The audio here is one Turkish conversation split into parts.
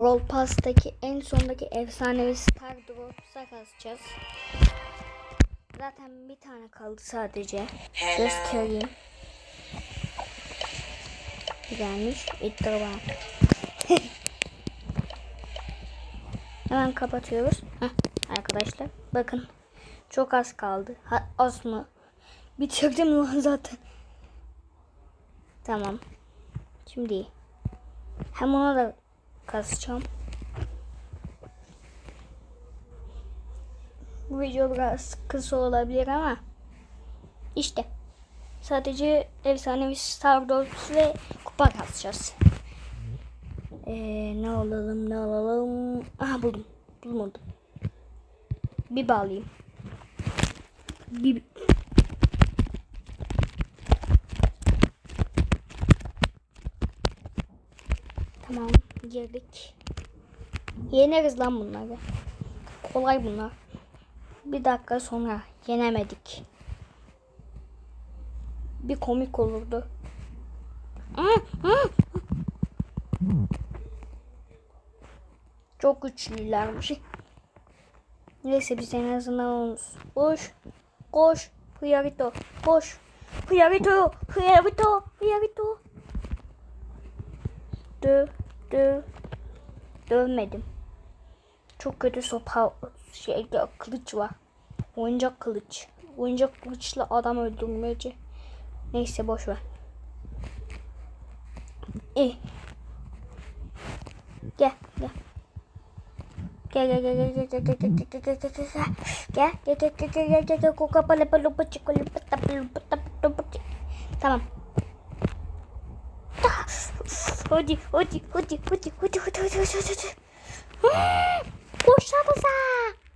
Roll Pass'taki en sondaki efsanevi Star Drops'a kasacağız. Zaten bir tane kaldı sadece. Göstereyim. Gelmiş. İttir bana. Hemen kapatıyoruz. Heh, arkadaşlar bakın. Çok az kaldı. Ha, az mı? Bitirdim lan zaten. Tamam. Şimdi hem ona da kasacağım. Bu video biraz kısa olabilir ama işte sadece efsanevi Star Wars ve kupa kasacağız. Ee, ne alalım ne alalım. Aha buldum. Bulmadım. Bir bağlayayım. Bir Tamam girdik. Yeneriz lan bunları. Kolay bunlar. Bir dakika sonra yenemedik. Bir komik olurdu. Çok güçlülermiş. Neyse biz en azından oluruz. Koş. Koş. Hıyarito. Koş. Hıyarito. Hıyarito. Hıyarito. Döv. Döv. Dövmedim. Çok kötü sopa şey kılıç var. Oyuncak kılıç. Oyuncak kılıçla adam öldürmeci. Neyse boş ver. İyi. Gel gel. Gel gel gel gel gel gel gel gel gel gel gel gel gel gel gel gel gel gel Hadi hadi hadi hadi hadi hadi hadi hadi hadi. Koşsanıza.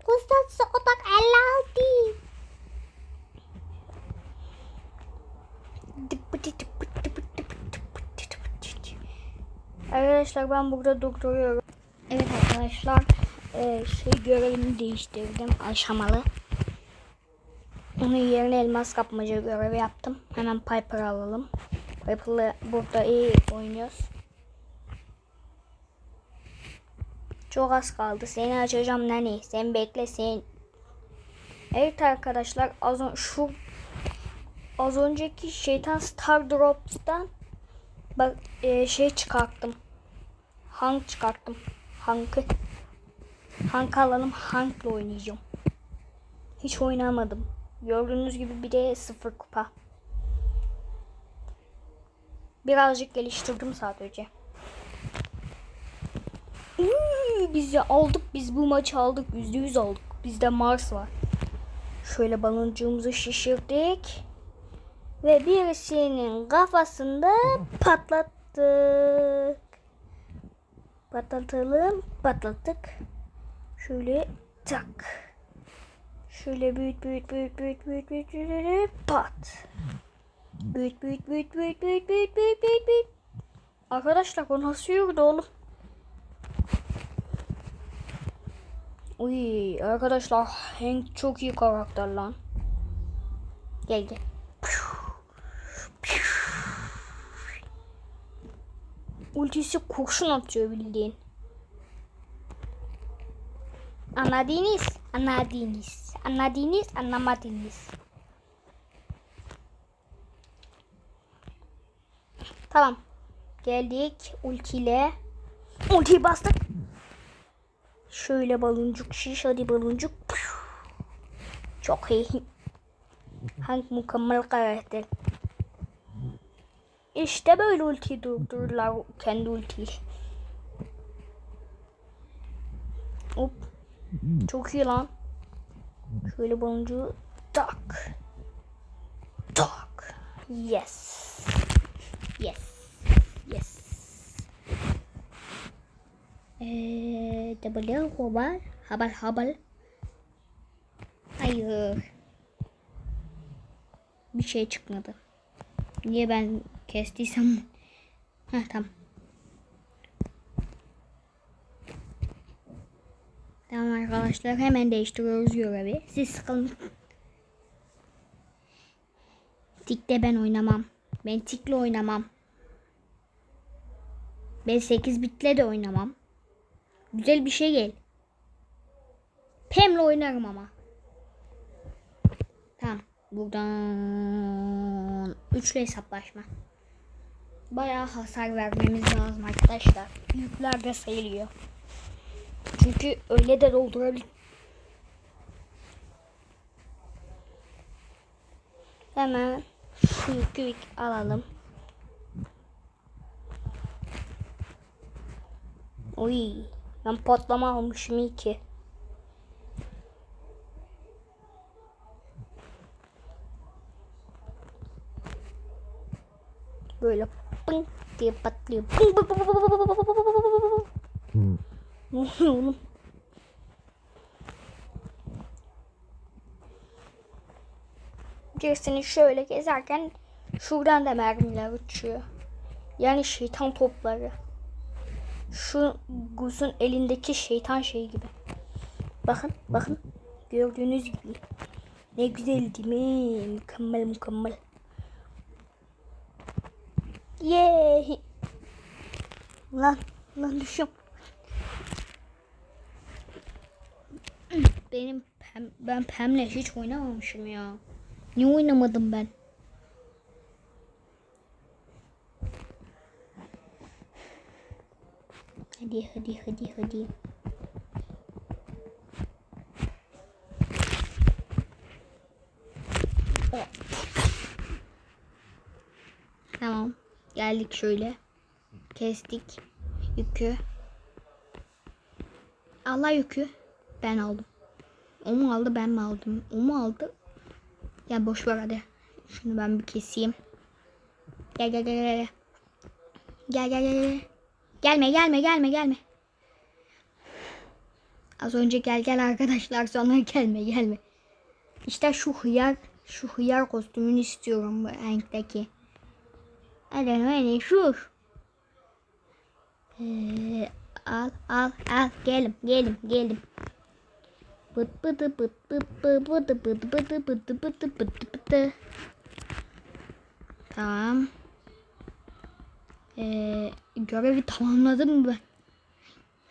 Koşsanıza otak ellaldi. Arkadaşlar ben burada durduruyorum. Evet arkadaşlar e, şey görevimi değiştirdim aşamalı. Onun yerine elmas kapmaca görevi yaptım. Hemen Piper alalım. Piper'la burada iyi oynuyoruz. Çok az kaldı. Seni açacağım Nani. Sen bekle sen. Evet arkadaşlar az ön- şu az önceki şeytan Star Drops'tan bak e, şey çıkarttım. Hank çıkarttım. Hank'ı. Hank alalım. Hank'la oynayacağım. Hiç oynamadım. Gördüğünüz gibi bir de sıfır kupa. Birazcık geliştirdim sadece. Uy, biz aldık. Biz bu maçı aldık. Yüzde yüz aldık. Bizde Mars var. Şöyle baloncumuzu şişirdik. Ve birisinin kafasında patlattık. Patlatalım. Patlattık. Şöyle tak. Şöyle büyüt büyüt büyüt büyüt büyüt büyüt büyüt, büyüt pat. Büyüt büyüt büyüt büyüt büyüt büyüt büyüt büyüt büyüt. Arkadaşlar o nasıl yürüdü oğlum? Uy arkadaşlar Hank çok iyi karakter lan. Geldi. Ultisi kurşun atıyor bildiğin. Anladınız? Anladınız. Anladınız, anlamadınız. Tamam. Geldik ultiyle. Ultiyi bastık. Şöyle baloncuk şiş hadi baloncuk. Çok iyi. Hangi mükemmel karakter. İşte böyle ultiyi durdururlar kendi ultiyi. Hop. Çok iyi lan. Şöyle boncuğu tak. Tak. Yes. Yes. Yes. Eee, W haber. Haber haber. Hayır. Bir şey çıkmadı. Niye ben kestiysem. Heh tamam. Tamam arkadaşlar hemen değiştiriyoruz görevi. Siz sıkılın. Tik'te ben oynamam. Ben Tik'le oynamam. Ben 8 bitle de oynamam. Güzel bir şey gel. Pem'le oynarım ama. Tamam. Buradan üçlü hesaplaşma. Bayağı hasar vermemiz lazım arkadaşlar. Yükler de sayılıyor. Çünkü öyle de doldurabilir. Hemen şu yükü alalım. Uy, ben patlama almışım iyi ki. Böyle pın diye patlıyor. Pın pın pın pın pın pın şöyle gezerken şuradan da mermiler uçuyor. Yani şeytan topları. Şu Guz'un elindeki şeytan şeyi gibi. Bakın, bakın. Gördüğünüz gibi. Ne güzel değil mi? Mükemmel, mükemmel. Yeee. Lan, lan düşüyorum. Benim pem, ben Pem'le hiç oynamamışım ya. Niye oynamadım ben? Hadi hadi hadi hadi. Tamam. Geldik şöyle. Kestik. Yükü. Allah yükü. Ben aldım. O mu aldı ben mi aldım? O mu aldı? Gel boş ver hadi. Şunu ben bir keseyim. Gel gel gel gel. Gel gel gel gel. Gelme gelme gelme gelme. Az önce gel gel arkadaşlar sonra gelme gelme. İşte şu hıyar şu hıyar kostümünü istiyorum bu renkteki. Hadi hadi şu. Ee, al al al gelim gelim gelim. Bıt bıdı bıt bıt bı bıdı bıdı bıdı bıdı bıdı bıdı bıdı. Tamam. Ee, görevi tamamladım mı ben?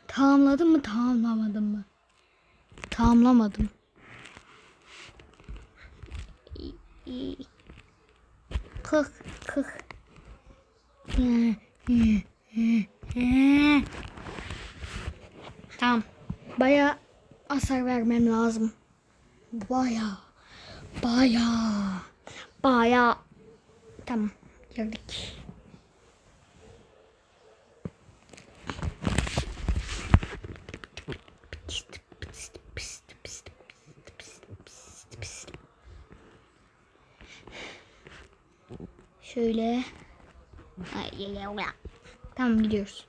Tamamladım mı tamamlamadım mı? Tamamlamadım. Kık kık. Tamam. Baya hasar vermem lazım. Baya. Baya. Baya. Tamam. Girdik. Şöyle. Tamam gidiyoruz.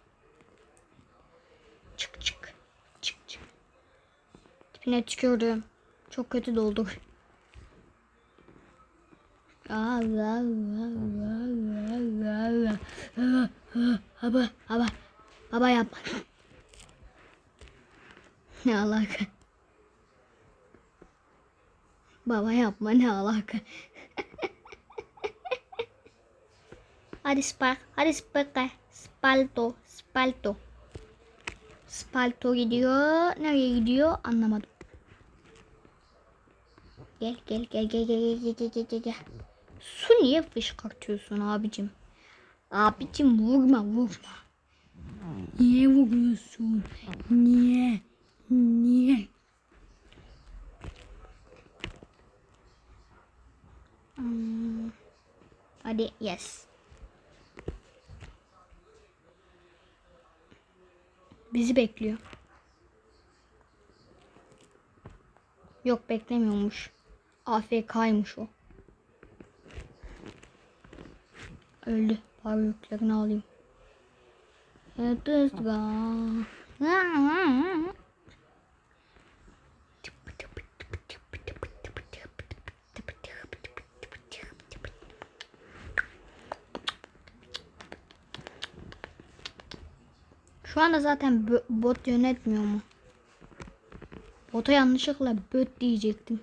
Çık çık. Çık çık. Tipine tükürdüm. Çok kötü doldu. Haba haba haba yapma. Ne alaka? Baba yapma ne alaka? Hadi Spark. Hadi. Spalto. Spalto. Spalto gidiyor. Nereye gidiyor anlamadım. Gel gel gel gel gel gel gel gel gel gel. Su niye fışkırtıyorsun abicim? Abicim vurma vurma. Niye vuruyorsun? Niye? Niye? Hmm. Hadi yes. Bizi bekliyor. Yok beklemiyormuş. AFK'ymış o. Öldü. Bari yüklerini alayım. Yatızga. Şu anda zaten bot yönetmiyor mu? Bota yanlışlıkla böt diyecektim.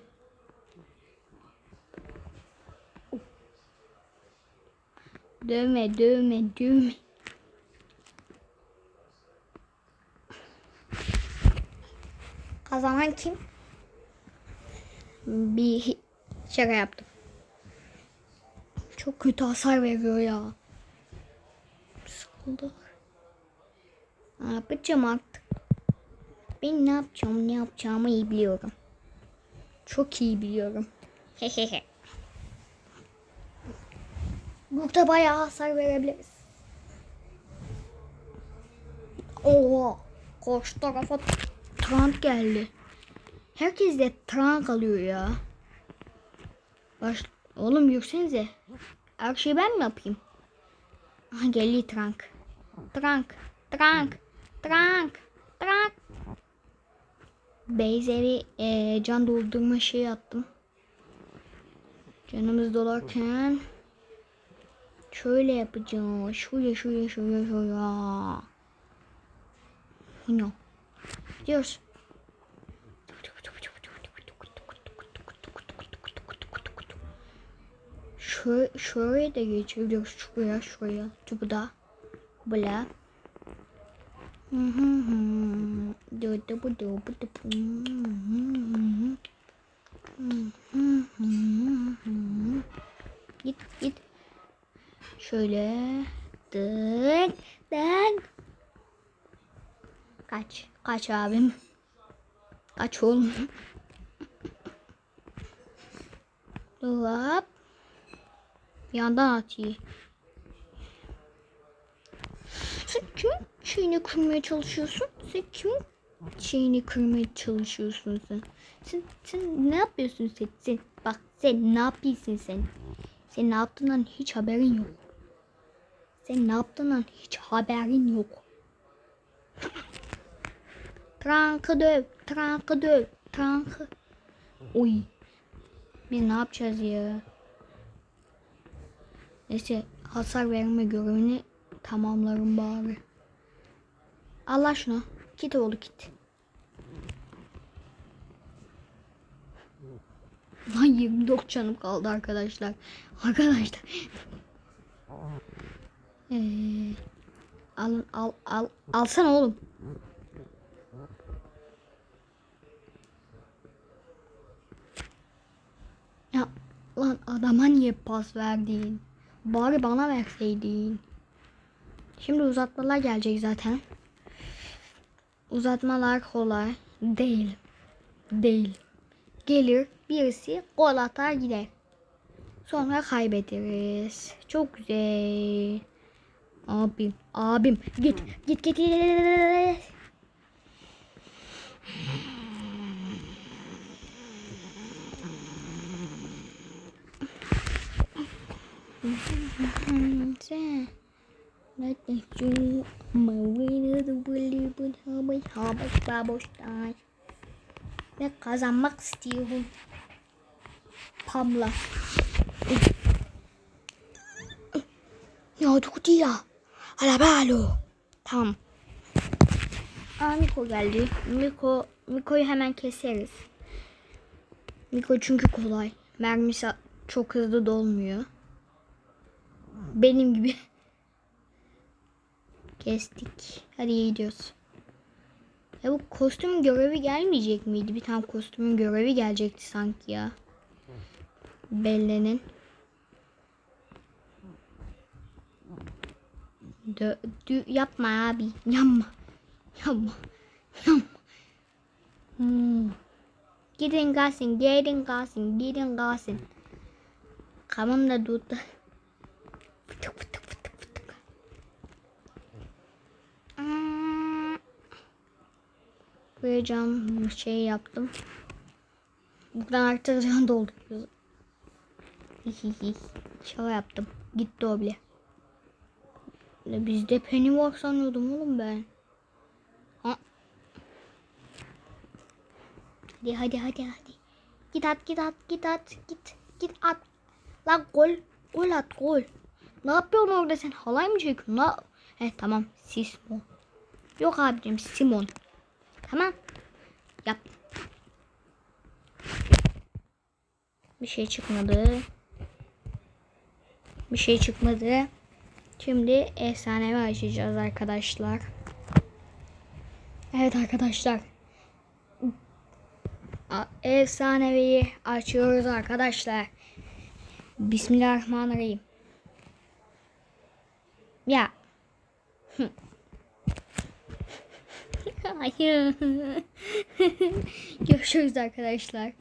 Dövme dövme dövme. Kazanan kim? Bir şaka yaptım. Çok kötü hasar veriyor ya. Sıkıldık. Ne yapacağım artık? Ben ne yapacağım, ne yapacağımı iyi biliyorum. Çok iyi biliyorum. Hehehe. Burada bayağı hasar verebiliriz. Oha. Karşı tarafa Trump geldi. Herkes de Trump alıyor ya. Baş... Oğlum yürüsenize. Her şeyi ben mi yapayım? Aha geliyor Trump. Trump. Trump. Trump. Trump. Beyzeri e, can doldurma şeyi attım. Canımız dolarken şöyle yapacağım. Şuraya şuraya şuraya şuraya. No. Gidiyoruz. Şöyle, şöyle de geçebiliyoruz. Şuraya şuraya. Burada. Bula. Hı Git git. Şöyle. Dık dık. Kaç. Kaç abim. Kaç oğlum. Hop. Yandan. Sen kimin şeyini kırmaya çalışıyorsun? Sen kimin şeyini kırmaya çalışıyorsun sen? Sen, sen ne yapıyorsun sen? sen? Bak sen ne yapıyorsun sen? Sen ne yaptığından hiç haberin yok. Sen ne yaptığından hiç haberin yok. Trankı döv, trankı döv, trankı. Oy. Biz ne yapacağız ya? Neyse hasar verme görevini tamamlarım bari. Allah şuna. Git oğlu git. Lan 24 canım kaldı arkadaşlar. Arkadaşlar. Ee, alın al al alsana oğlum. Ya lan adama niye pas verdin? Bari bana verseydin. Şimdi uzatmalar gelecek zaten. Uzatmalar kolay değil. Değil. Gelir birisi gol atar gider. Sonra kaybederiz. Çok güzel. Abim, abim git, git, git, git. Git. Sen Nói tiếng Trung mà quy nữa tôi vui liêu vui thơ mới họ bách ba boş tay Ve kazanmak istiyorum. Pamla. Ya Tukuti ya. Alabalo. Tamam. Aa Miko geldi. Miko, Miko'yu hemen keseriz. Miko çünkü kolay. Mermisi çok hızlı dolmuyor. Benim gibi. Kestik. Hadi gidiyoruz. Ya bu kostüm görevi gelmeyecek miydi? Bir tane kostümün görevi gelecekti sanki ya. Belle'nin. Dö, dü, yapma abi. Yapma. Yapma. Yapma. Hmm. Gidin kalsın. Gidin kalsın. Gidin kalsın. Kamım da durdu. Cam şey yaptım. Buradan artık can dolduruyoruz. Şaka yaptım. Gitti o bile. Bizde penny var sanıyordum oğlum ben. Ha. Hadi hadi hadi hadi. Git at git at git at git git at. Lan gol gol at gol. Ne yapıyorsun orada sen halay mı çekiyorsun? La? He tamam Sismo. Yok abicim Simon. Tamam. Yap. Bir şey çıkmadı. Bir şey çıkmadı. Şimdi efsanevi açacağız arkadaşlar. Evet arkadaşlar. Efsanevi açıyoruz arkadaşlar. Bismillahirrahmanirrahim. Ya. Hı. Hayır. Görüşürüz arkadaşlar.